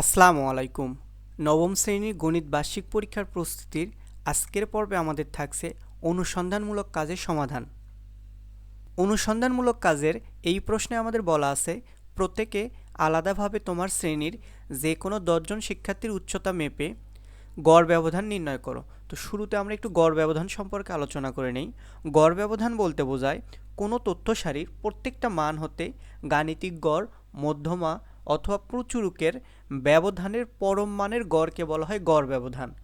আসসালামু আলাইকুম। নবম শ্রেণির গণিত বার্ষিক পরীক্ষার প্রস্তুতির আজকের পর্বে আমাদের থাকছে অনুসন্ধানমূলক কাজের সমাধান। অনুসন্ধানমূলক কাজের এই প্রশ্নে আমাদের বলা আছে, প্রত্যেকে আলাদাভাবে তোমার শ্রেণির যে কোনো দশজন শিক্ষার্থীর উচ্চতা মেপে গড় ব্যবধান নির্ণয় করো। তো শুরুতে আমরা একটু গড় ব্যবধান সম্পর্কে আলোচনা করে নেই। গড় ব্যবধান বলতে বোঝায় কোনো তথ্য সারির প্রত্যেকটা মান হতে গাণিতিক গড়, মধ্যমা অথবা প্রচুরকের ব্যবধানের পরম মানের গড়কে বলা হয় গড় ব্যবধান।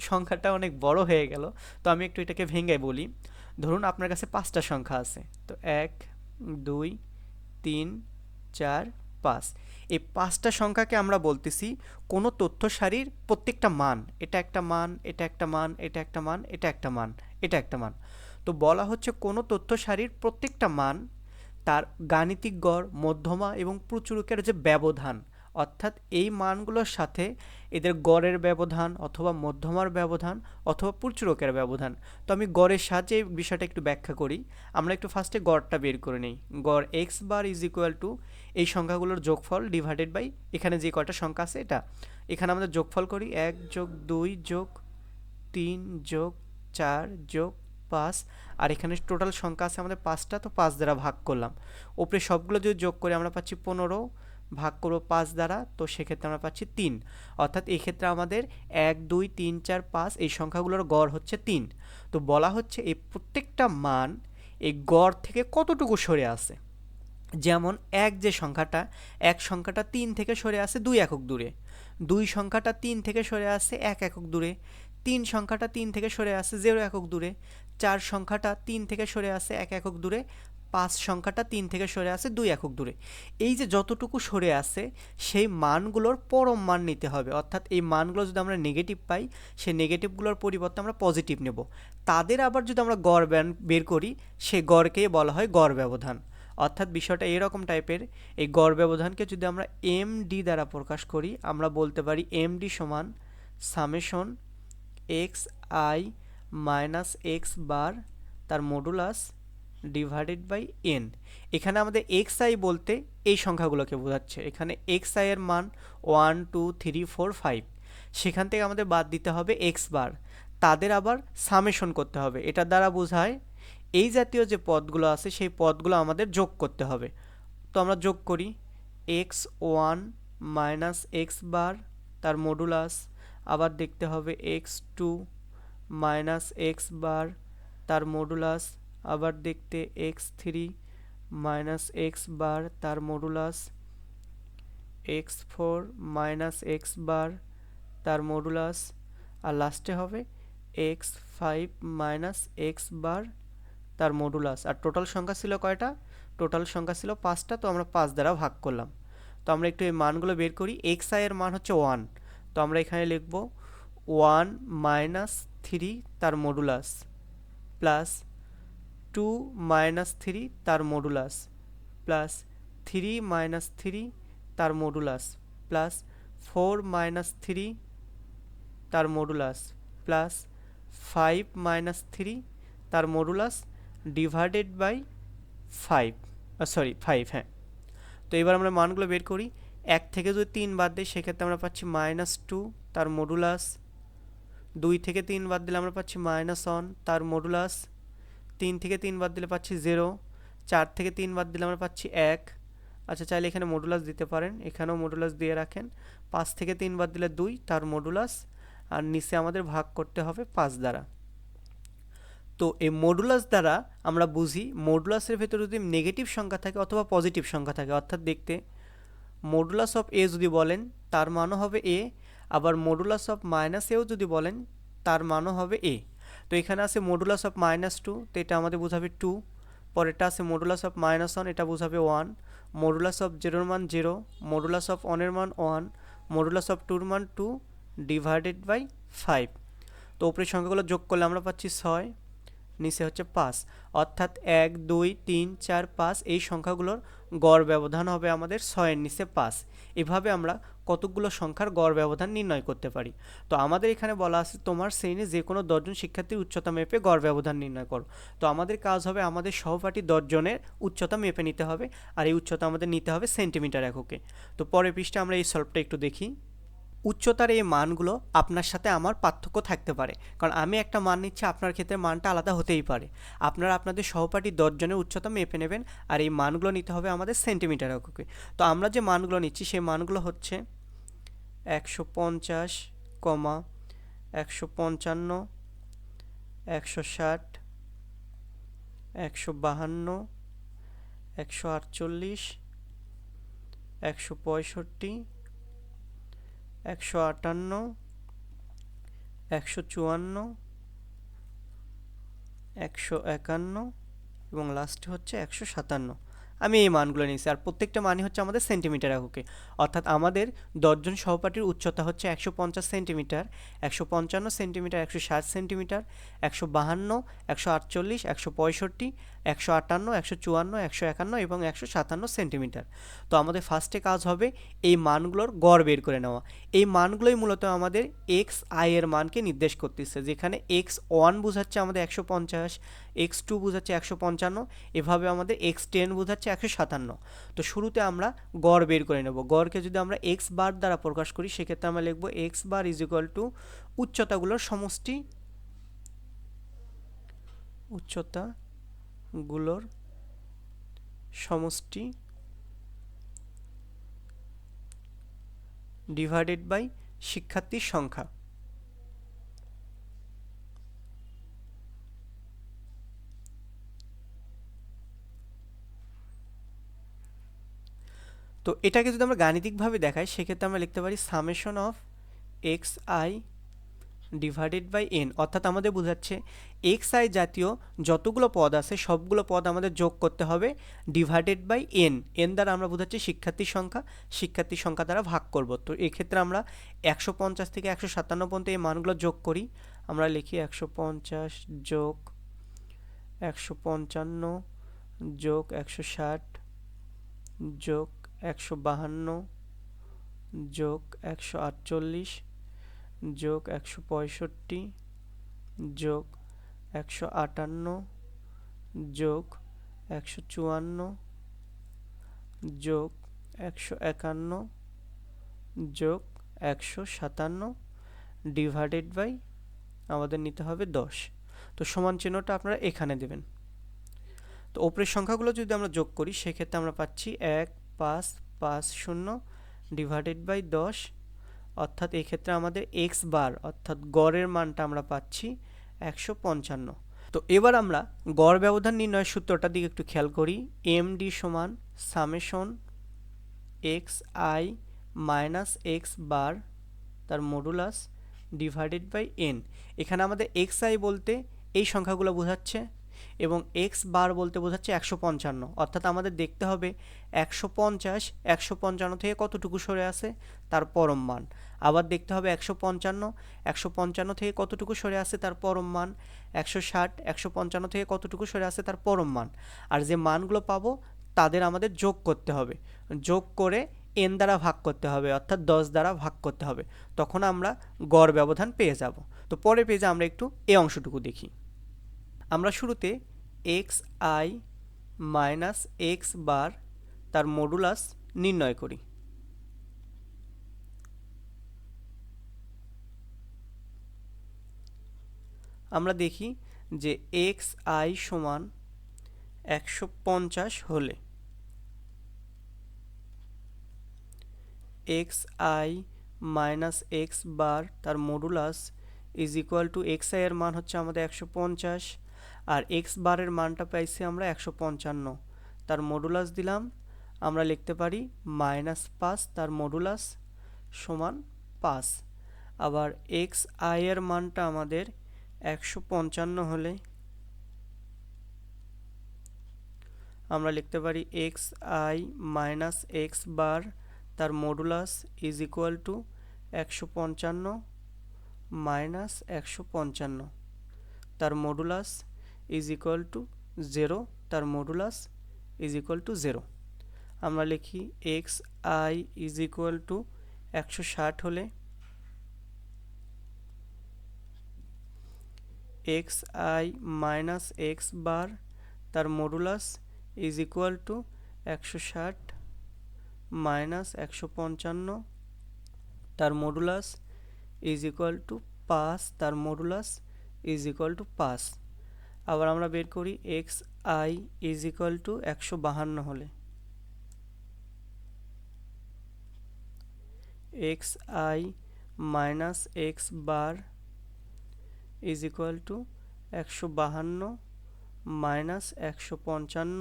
সংখ্যাটা অনেক বড় হয়ে গেল, তো আমি একটু এটাকে ভেঙে বলি। ধরুন আপনার কাছে পাঁচটা সংখ্যা আছে, তো এক, দুই, তিন, চার, পাঁচ। এই পাঁচটা সংখ্যাকে আমরা বলতেছি কোনো তথ্য সারির প্রত্যেকটা মান। এটা একটা মান, এটা একটা মান, এটা একটা মান, এটা একটা মান, এটা একটা মান। তো বলা হচ্ছে কোনো তথ্য সারির প্রত্যেকটা মান তার গাণিতিক গড়, মধ্যমা এবং প্রচুরকের যে ব্যবধান, অর্থাৎ এই মানগুলোর সাথে এদের গড়ের ব্যবধান অথবা মধ্যমার ব্যবধান অথবা প্রচুরকের ব্যবধান। তো আমি গড়ের সাহায্যে এই বিষয়টা একটু ব্যাখ্যা করি। আমরা একটু ফার্স্টে গড়টা বের করে নিই। গড় x bar is equal to এই সংখ্যাগুলোর যোগফল ডিভাইডেড বাই এখানে যে কয়টা সংখ্যা আছে এটা। এখানে আমাদের যোগফল করি এক যোগ দুই যোগ তিন যোগ চার যোগ পাঁচ, আর এখানে টোটাল সংখ্যা আছে আমাদের পাঁচটা, তো পাঁচ দ্বারা ভাগ করলাম। ওপরে সবগুলো যদি যোগ করে, আমরা পাচ্ছি পনেরো, ভাগ করব পাঁচ দ্বারা, তো সেক্ষেত্রে আমরা পাচ্ছি তিন। অর্থাৎ এই ক্ষেত্রে আমাদের এক, দুই, তিন, চার, পাঁচ, এই সংখ্যাগুলোর গড় হচ্ছে তিন। তো বলা হচ্ছে এই প্রত্যেকটা মান, এই গড় থেকে কতটুকু সরে আছে? যেমন এক যে সংখ্যাটা, এক সংখ্যাটা তিন থেকে সরে আসে দুই একক দূরে। দুই সংখ্যাটা তিন থেকে সরে আসে এক একক দূরে। তিন সংখ্যাটা তিন থেকে সরে আসে জিরো একক দূরে। চার সংখ্যাটা তিন থেকে সরে আসে এক একক দূরে, পাঁচ সংখ্যাটা তিন থেকে সরে আসে দুই একক দূরে। এই যে যতটুকু সরে আসে, সেই মানগুলোর পরম মান নিতে হবে। অর্থাৎ এই মানগুলো যদি আমরা নেগেটিভ পাই, সেই নেগেটিভগুলোর পরিবর্তে আমরা পজিটিভ নেব। তাদের আবার যদি আমরা গড় বের করি সে গড়কেই বলা হয় গড় ব্যবধান। অর্থাৎ বিষয়টা এরকম টাইপের, এই গড় ব্যবধানকে যদি আমরা এম ডি দ্বারা প্রকাশ করি, আমরা বলতে পারি এম ডি সমান summation x i minus x bar তার মডুলাস ডিভাইডেড বাই এন এখানে আমাদের এক্স আই বলতে এই সংখ্যাগুলোকে বোঝাচ্ছে। এখানে এক্স আই এর মান one two three four five সেখান থেকে আমাদের বাদ দিতে হবে এক্স বার তাদের আবার সামেশন করতে হবে। এটার দ্বারা বোঝায় এই জাতীয় যে পদগুলো আছে, সেই পদগুলো আমাদের যোগ করতে হবে। তো আমরা যোগ করি। X one minus x bar তার মডুলাস আবার দেখতে হবে x two minus x bar তার মডুলাস আবার দেখতে x three minus x bar তার modulus x four minus x bar তার মডুলাস আর লাস্টে হবে x five minus x bar তার মডুলাস আর টোটাল সংখ্যা ছিল কয়টা? টোটাল সংখ্যা ছিল পাঁচটা, তো আমরা পাঁচ দ্বারা ভাগ করলাম। তো আমরা একটু এই মানগুলো বের করি এক্স আই এর মান হচ্ছে ওয়ান তো আমরা এখানে লিখব ওয়ান মাইনাস থ্রি তার modulus, plus two minus three তার modulus, plus three minus three তার modulus, plus four minus three তার modulus, plus five minus three তার modulus divided by five sorry, five হ্যাঁ। তো এবার আমরা মানগুলো বের করি। এক থেকে যদি তিন বাদ দিই, সেক্ষেত্রে আমরা পাচ্ছি মাইনাস টু তার মডুলাস দুই থেকে তিন বাদ দিলে আমরা পাচ্ছি মাইনাস ওয়ান তার মডুলাস তিন থেকে তিন বাদ দিলে পাচ্ছি জিরো চার থেকে তিন বাদ দিলে আমরা পাচ্ছি এক। আচ্ছা চাইলে এখানে মডুলাস দিতে পারেন, এখানেও মডুলাস দিয়ে রাখেন। পাঁচ থেকে তিন বাদ দিলে দুই, তার মডুলাস আর নিচে আমাদের ভাগ করতে হবে পাঁচ দ্বারা। তো এই মডুলাস দ্বারা আমরা বুঝি মডুলাসের ভেতরে যদি নেগেটিভ সংখ্যা থাকে অথবা পজিটিভ সংখ্যা থাকে, অর্থাৎ দেখতে মডুলাস অফ এ যদি বলেন, তার মানও হবে এ আবার মডুলাস অফ মাইনাস এও যদি বলেন তার মানও হবে এ। তো এখানে আছে মডুলাস অফ মাইনাস টু তো এটা আমাদের বোঝাবে টু পরেরটা আছে মডুলাস অফ মাইনাস ওয়ান এটা বোঝাবে ওয়ান মডুলাস অফ জিরোর মান জিরো মডুলাস অফ ওয়ানের মান ওয়ান মডুলাস অফ টুর মান টু ডিভাইডেড বাই ফাইভ তো উপরের সংখ্যাগুলো যোগ করলে আমরা পাচ্ছি ছয়, নিচে হচ্ছে পাঁচ। অর্থাৎ এক, দুই, তিন, চার, পাঁচ, এই সংখ্যাগুলোর গড় ব্যবধান হবে আমাদের ছয়ের নিচে পাঁচ। এভাবে আমরা কতকগুলো সংখ্যার গড় ব্যবধান নির্ণয় করতে পারি। তো আমাদের এখানে বলা আছে, তোমার শ্রেণি যে কোনো দশজন শিক্ষার্থীর উচ্চতা মেপে গড় ব্যবধান নির্ণয় করো। তো আমাদের কাজ হবে আমাদের সহপাঠী দশজনের উচ্চতা মেপে নিতে হবে, আর এই উচ্চতা আমাদের নিতে হবে সেন্টিমিটার এককে। তো পরের পৃষ্ঠে আমরা এই সলভটা একটু দেখি। উচ্চতার এই মানগুলো আপনার সাথে আমার পার্থক্য থাকতে পারে, কারণ আমি একটা মান নিচ্ছি, আপনার ক্ষেত্রে মানটা আলাদা হতেই পারে। আপনারা আপনাদের সহপাঠী দশজনের উচ্চতা মেপে নেবেন, আর এই মানগুলো নিতে হবে আমাদের সেন্টিমিটার এককে। তো আমরা যে মানগুলো নিচ্ছি, সেই মানগুলো হচ্ছে একশো পঞ্চাশ, কমা, একশো পঞ্চান্ন, একশো ষাট, একশো বাহান্ন, একশো আটচল্লিশ, একশো পঁয়ষট্টি, একশো আটান্ন, একশো চুয়ান্ন, একশো একান্ন এবং লাস্টে হচ্ছে একশো সাতান্ন। আমি এই মানগুলো নিয়েছি। আর প্রত্যেকটা মানই হচ্ছে আমাদের সেন্টিমিটার এককে। অর্থাৎ আমাদের দশজন সহপাঠীর উচ্চতা হচ্ছে একশো পঞ্চাশ সেন্টিমিটার, একশো পঞ্চান্ন সেন্টিমিটার, একশো ষাট সেন্টিমিটার, একশো বাহান্ন, একশো আটচল্লিশ, একশো পঁয়ষট্টি একশো আটান্ন, একশো চুয়ান্ন, একশো একান্ন এবং একশো সাতান্ন সেন্টিমিটার। তো আমাদের ফার্স্টে কাজ হবে এই মানগুলোর গড় বের করে নেওয়া। এই মানগুলোই মূলত আমাদের এক্স আই এর মানকে নির্দেশ করতেছে, যেখানে এক্স ওয়ান বোঝাচ্ছে আমাদের একশো পঞ্চাশ এক্স টু বোঝাচ্ছে একশো পঞ্চান্ন, এভাবে আমাদের এক্স টেন বোঝাচ্ছে একশো সাতান্ন। তো শুরুতে আমরা গড় বের করে নেব। গড়কে যদি আমরা এক্স বার দ্বারা প্রকাশ করি, সেক্ষেত্রে আমরা লিখব x bar is equal to উচ্চতাগুলোর সমষ্টি উচ্চতাগুলোর সমষ্টি ডিভাইডেড বাই শিক্ষার্থীর সংখ্যা। তো এটাকে যদি আমরা গাণিতিকভাবে দেখাই, সেক্ষেত্রে আমরা লিখতে পারি summation of x i divided by n অর্থাৎ আমাদের বোঝাচ্ছে এক্স আই জাতীয় যতগুলো পদ আছে, সবগুলো পদ আমাদের যোগ করতে হবে ডিভাইডেড বাই এন এন দ্বারা আমরা বোঝাচ্ছি শিক্ষার্থীর সংখ্যা শিক্ষার্থীর সংখ্যা দ্বারা ভাগ করব। তো এক্ষেত্রে আমরা একশো পঞ্চাশ থেকে একশো সাতান্ন পর্যন্ত এই মানগুলো যোগ করি। আমরা লিখি একশো পঞ্চাশ যোগ একশো পঞ্চান্ন যোগ একশো ষাট যোগ একশো বাহান্ন যোগ একশো আটচল্লিশ যোগ একশো পঁয়ষট্টি, যোগ একশো আটান্ন, যোগ একশো চুয়ান্ন, যোগ একশো একান্ন, যোগ একশো সাতান্ন ডিভাইডেড বাই আমাদের নিতে হবে দশ। তো সমান চিহ্নটা আপনারা এখানে দেবেন। তো ওপরের সংখ্যাগুলো যদি আমরা যোগ করি, সেক্ষেত্রে আমরা পাচ্ছি এক, পাঁচ পাঁচ, শূন্য ডিভাইডেড বাই দশ অর্থাৎ এক্ষেত্রে আমাদের এক্স বার অর্থাৎ গড়ের মানটা আমরা পাচ্ছি একশো পঞ্চান্ন। তো এবার আমরা গড় ব্যবধান নির্ণয়ের সূত্রটার দিকে একটু খেয়াল করি। এম ডি সমান summation x i minus x bar তার মডুলাস ডিভাইডেড বাই এন এখানে আমাদের এক্স আই বলতে এই সংখ্যাগুলো বোঝাচ্ছে এবং এক্স বার বলতে বোঝাচ্ছে একশো পঞ্চান্ন। অর্থাৎ আমাদের দেখতে হবে একশো পঞ্চাশ, একশো পঞ্চান্ন থেকে কতটুকু সরে আছে? তার পরম মান। আবার দেখতে হবে একশো পঞ্চান্ন একশো পঞ্চান্ন থেকে কতটুকু সরে আছে? তার পরম মান। একশো ষাট, একশো পঞ্চান্ন থেকে কতটুকু সরে আছে? তার পরম মান। আর যে মানগুলো পাবো, তাদের আমাদের যোগ করতে হবে। যোগ করে এন দ্বারা ভাগ করতে হবে, অর্থাৎ দশ দ্বারা ভাগ করতে হবে। তখন আমরা গড় ব্যবধান পেয়ে যাব। তো পরে পেজে আমরা একটু এ অংশটুকু দেখি। আমরা শুরুতে x i minus x bar তার মডুলাস নির্ণয় করি। আমরা দেখি যে এক্স আই সমান একশো পঞ্চাশ হলে x i minus x bar তার modulus is equal to x i এর মান হচ্ছে আমাদের একশো পঞ্চাশ। আর এক্স বারের মানটা পাইছি আমরা একশো পঞ্চান্ন। তার মডুলাস দিলাম, আমরা লিখতে পারি মাইনাস পাঁচ, তার মডুলাস সমান পাঁচ। আবার এক্স আই এর মানটা আমাদের একশো পঞ্চান্ন হলে আমরা লিখতে পারি x i minus x bar, তার মডুলাস ইজ ইকুয়াল টু একশো পঞ্চান্ন মাইনাস একশো পঞ্চান্ন। তার modulus is equal to zero তার modulus is equal to zero আমরা লিখি x i is equal to একশো ষাট হলে x i minus x bar তার মডুলাস ইজ ইকুয়াল টু একশো ষাট মাইনাস একশো পঞ্চান্ন, তার মডুলাস ইজ ইকুয়াল টু পাঁচ, তার মডুলাস ইজ ইকুয়াল টু পাঁচ। আবার আমরা বের করি x i is equal to একশো বাহান্ন হলে। X i minus x bar is equal to একশো বাহান্ন মাইনাস একশো পঞ্চান্ন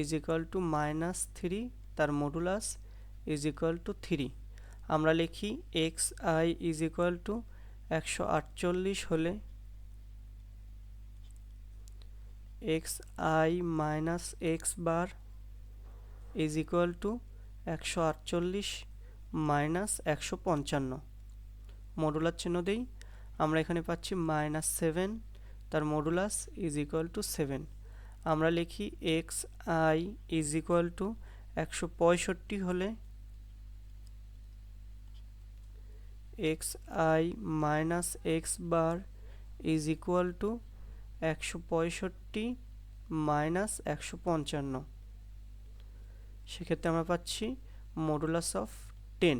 is equal to minus three তার modulus is equal to three আমরা লিখি x i is equal to একশো আটচল্লিশ হলে x i minus x bar is equal to একশো আটচল্লিশ মাইনাস একশো পঞ্চান্ন। মডুলার চিহ্ন দেই। আমরা এখানে পাচ্ছি মাইনাস সেভেন, তার modulus is equal to seven. আমরা লিখি x i is equal to একশো পঁয়ষট্টি হলে x i minus x bar is equal to একশো পঁয়ষট্টি মাইনাস একশো পঞ্চান্ন। সেক্ষেত্রে আমরা পাচ্ছি মডুলাস অফ টেন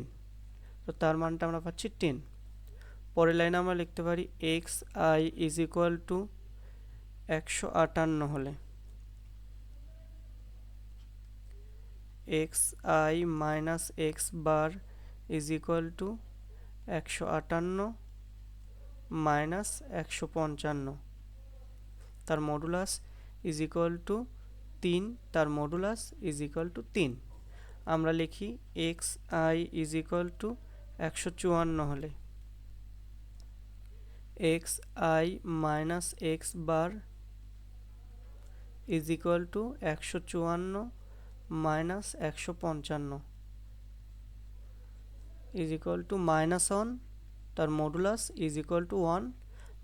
তো তার মানটা আমরা পাচ্ছি টেন পরের লাইনে আমরা লিখতে পারি x i is equal to একশো আটান্ন হলে। X i minus x bar is equal to একশো আটান্ন মাইনাস একশো পঞ্চান্ন। তার মডুলাস ইজ ইকুয়াল টু তিন, তার মডুলাস ইজ ইকুয়াল টু তিন। আমরা লিখি x i is equal to একশো চুয়ান্ন হলে। X i minus x bar is equal to একশো চুয়ান্ন মাইনাস একশো পঞ্চান্ন। Is equal to minus one তার modulus is equal to one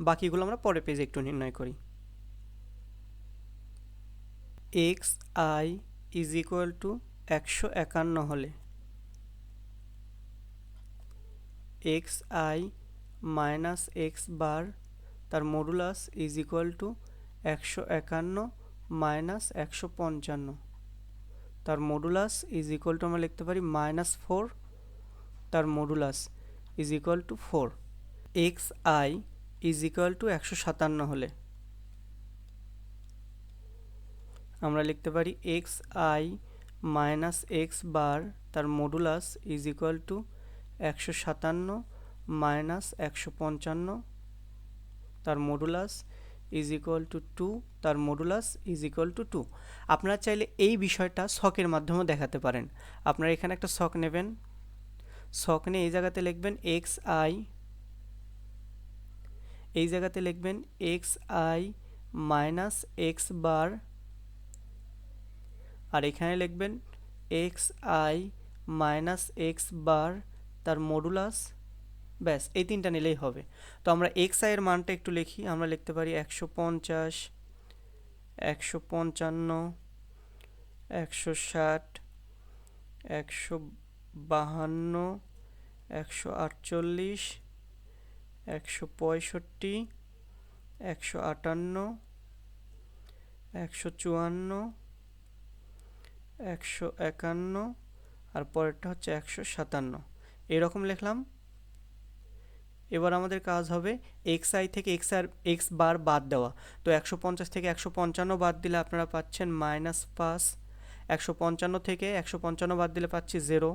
বাকিগুলো আমরা পরে পেজে একটু নির্ণয় করি। X i is equal to একশো একান্ন হলে। X i minus x bar তার মডুলাস ইজ ইকুয়াল টু একশো একান্ন মাইনাস একশো পঞ্চান্ন। তার মডুলাস ইজ ইকুয়াল টু আমরা লিখতে পারি মাইনাস ফোর, তার modulus is equal to four. X i is equal to একশো সাতান্ন হলে। আমরা লিখতে পারি x i minus x bar তার মডুলাস ইজ ইকুয়াল টু একশো সাতান্ন মাইনাস একশো পঞ্চান্ন, তার modulus is equal to two তার modulus is equal to two আপনারা চাইলে এই বিষয়টা শখের মাধ্যমেও দেখাতে পারেন। আপনারা এখানে একটা শখ নেবেন। শখ নিয়ে এই জায়গাতে লিখবেন এক্স আই এই জায়গাতে লিখবেন x i minus x bar আর এখানে লিখবেন x i minus x bar তার মডুলাস ব্যাস, এই তিনটা নিলেই হবে। তো আমরা এক্স আইয়ের মানটা একটু লিখি, আমরা লিখতে পারি একশো পঞ্চাশ, একশো পঞ্চান্ন, একশো ষাট, একশো বাহান্ন, একশো আটচল্লিশ, একশো পঁয়ষট্টি, একশো আটান্ন, একশো চুয়ান্ন একশো একান্ন আর পরেরটা হচ্ছে একশো সাতান্ন। এরকম লিখলাম। এবার আমাদের কাজ হবে এক্স আই থেকে এক্স আর এক্স বার বাদ দেওয়া। তো একশো পঞ্চাশ থেকে একশো পঞ্চান্ন বাদ দিলে আপনারা পাচ্ছেন মাইনাস পাঁচ। একশো পঞ্চান্ন থেকে একশো পঞ্চান্ন বাদ দিলে পাচ্ছি জিরো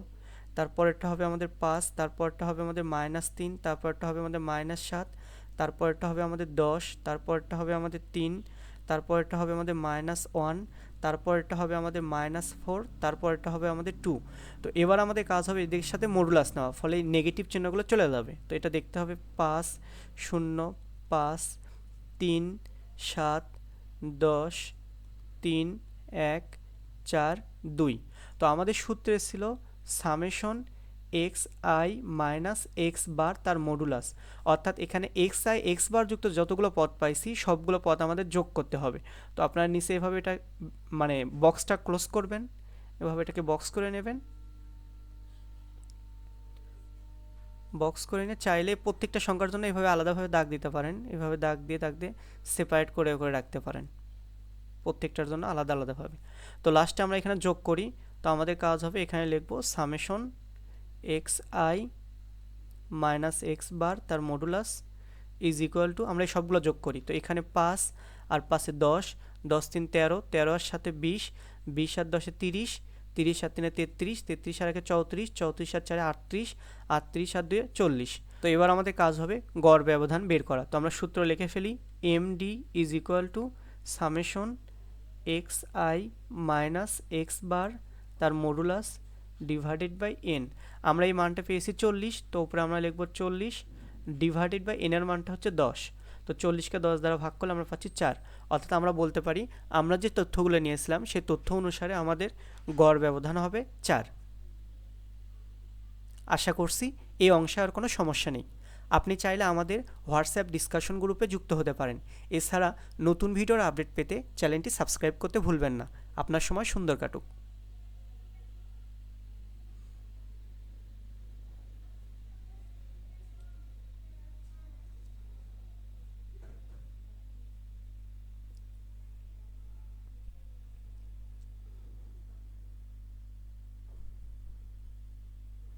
তারপরেরটা হবে আমাদের পাঁচ, তারপরটা হবে আমাদের মাইনাস তিন, তারপরটা হবে আমাদের মাইনাস সাত, তারপরটা হবে আমাদের দশ, তারপরটা হবে আমাদের তিন, তারপরটা হবে আমাদের মাইনাস ওয়ান তারপরটা হবে আমাদের মাইনাস ফোর তারপরটা হবে আমাদের টু তো এবার আমাদের কাজ হবে এদের সাথে মডুলাস নেওয়া, ফলে এই নেগেটিভ চিহ্নগুলো চলে যাবে। তো এটা দেখতে হবে পাঁচ, শূন্য, পাঁচ, তিন, সাত, দশ, তিন, এক, চার, দুই। তো আমাদের সূত্রে ছিল summation x i minus x bar তার মডুলাস অর্থাৎ এখানে এক্স আই এক্স বার যুক্ত যতগুলো পদ পাইছি, সবগুলো পদ আমাদের যোগ করতে হবে। তো আপনারা নিচে এভাবে এটা মানে বক্সটা ক্লোজ করবেন, এভাবে এটাকে বক্স করে নেবেন। বক্স করে নিয়ে চাইলে প্রত্যেকটা সংখ্যার জন্য এভাবে আলাদাভাবে দাগ দিতে পারেন। এভাবে দাগ দিয়ে দাগ দিয়ে সেপারেট করে করে রাখতে পারেন। প্রত্যেকটার জন্য আলাদা, আলাদাভাবে। তো লাস্টে আমরা এখানে যোগ করি। তো আমাদের কাজ হবে এখানে লিখব summation x i minus x bar তার মডুলাস ইজ ইকুয়াল টু আমরা এই সবগুলো যোগ করি, তো এখানে পাঁচ আর পাশে দশ দশ তিন তেরো তেরো আর সাথে বিশ বিশ আর দশে তিরিশ তিরিশ আর তিনে তেত্রিশ তেত্রিশ আর একে চৌত্রিশ চৌত্রিশ আর চারে আটত্রিশ আটত্রিশ আর দুয়ে চল্লিশ। তো এবার আমাদের কাজ হবে গড় ব্যবধান বের করা। তো আমরা সূত্র লিখে ফেলি M D is equal to summation x i minus x bar তার মডুলাস ডিভাইডেড বাই এন আমরা এই মানটা পেয়েছি চল্লিশ, তো উপরে আমরা লিখব চল্লিশ ডিভাইডেড বাই এনের মানটা হচ্ছে দশ। তো চল্লিশকে দশ দ্বারা ভাগ করলে আমরা পাচ্ছি চার। অর্থাৎ আমরা বলতে পারি, আমরা যে তথ্যগুলো নিয়েছিলাম, সেই তথ্য অনুসারে আমাদের গড় ব্যবধান হবে চার। আশা করছি এই অংশে আর কোনো সমস্যা নেই। আপনি চাইলে আমাদের হোয়াটসঅ্যাপ ডিসকাশন গ্রুপে যুক্ত হতে পারেন। এছাড়া নতুন ভিডিওর আপডেট পেতে চ্যানেলটি সাবস্ক্রাইব করতে ভুলবেন না। আপনার সময় সুন্দর কাটুক।